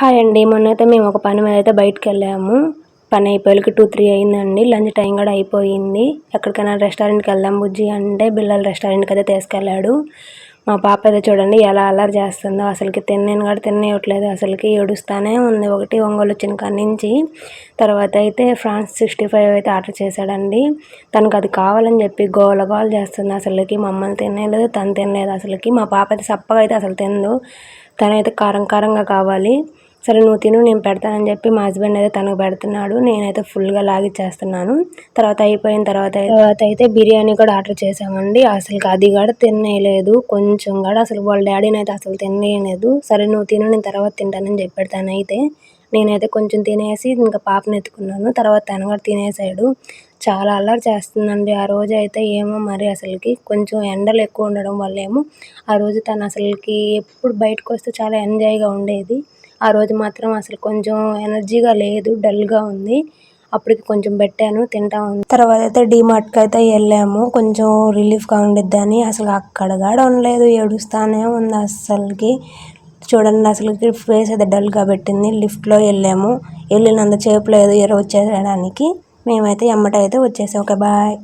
Hi అండి. మొన్నైతే మేము ఒక పని మీద అయితే బయటకు వెళ్ళాము. పని అయిపోయేకి టూ త్రీ అయిందండి. లంచ్ టైం కూడా అయిపోయింది. ఎక్కడికైనా రెస్టారెంట్కి వెళ్దాం బుజ్జి అంటే బిల్లల రెస్టారెంట్కి అయితే తీసుకెళ్ళాడు. మా పాప అయితే చూడండి ఎలా అల్లరి చేస్తుందో. అసలుకి తిన్నాను కూడా తినేయట్లేదు. అసలుకి ఏడుస్తానే ఉంది. ఒకటి ఒంగోలు వచ్చిన కాడి నుంచి. తర్వాత అయితే ఫ్రాన్స్ సిక్స్టీ ఫైవ్ అయితే ఆర్డర్ చేశాడండి. తనకు అది కావాలని చెప్పి గోల గోల చేస్తుంది. అసలుకి మమ్మల్ని తినలేదు తను తినలేదు అసలుకి. మా పాప అయితే సప్పగా అయితే అసలు తినదు తనైతే కారం కారంగా కావాలి. సరే నువ్వు తిను నేను పెడతానని చెప్పి మా హస్బెండ్ అయితే తనకు పెడుతున్నాడు. నేనైతే ఫుల్గా లాగిచ్చేస్తున్నాను తర్వాత అయిపోయిన తర్వాత తర్వాత అయితే బిర్యానీ కూడా ఆర్డర్ చేసామండి అసలు అది కూడా తినేయలేదు కొంచెం కూడా అసలు వాళ్ళ డాడీని అయితే అసలు తినేయలేదు సరే నువ్వు తిను నేను తర్వాత తింటానని చెప్పాడు అయితే. నేనైతే కొంచెం తినేసి ఇంకా పాపను ఎత్తుకున్నాను. తర్వాత తను కూడా తినేసాడు. చాలా అల్లరి చేస్తుందండి. ఆ రోజు అయితే ఏమో మరి అసలుకి కొంచెం ఎండలు ఎక్కువ ఉండడం వల్ల ఏమో ఆ రోజు తను అసలుకి ఎప్పుడు బయటకు వస్తే చాలా ఎంజాయ్గా ఉండేది. ఆ రోజు మాత్రం అసలు కొంచెం ఎనర్జీగా లేదు డల్గా ఉంది. అప్పటికి కొంచెం పెట్టాను తింటా ఉంది. తర్వాత అయితే డీమార్ట్కి అయితే వెళ్ళాము. కొంచెం రిలీఫ్గా ఉండిద్దని అసలు అక్కడ కూడా ఉండలేదు ఏడుస్తానే ఉంది అస్సలకి. చూడండి అసలు ఫేస్ అయితే డల్గా పెట్టింది. లిఫ్ట్లో వెళ్ళాము. వెళ్ళినంత చేపు లేదు ఎర వచ్చేయడానికి. మేమైతే ఎమ్మటైతే వచ్చేసాం. Okay bye.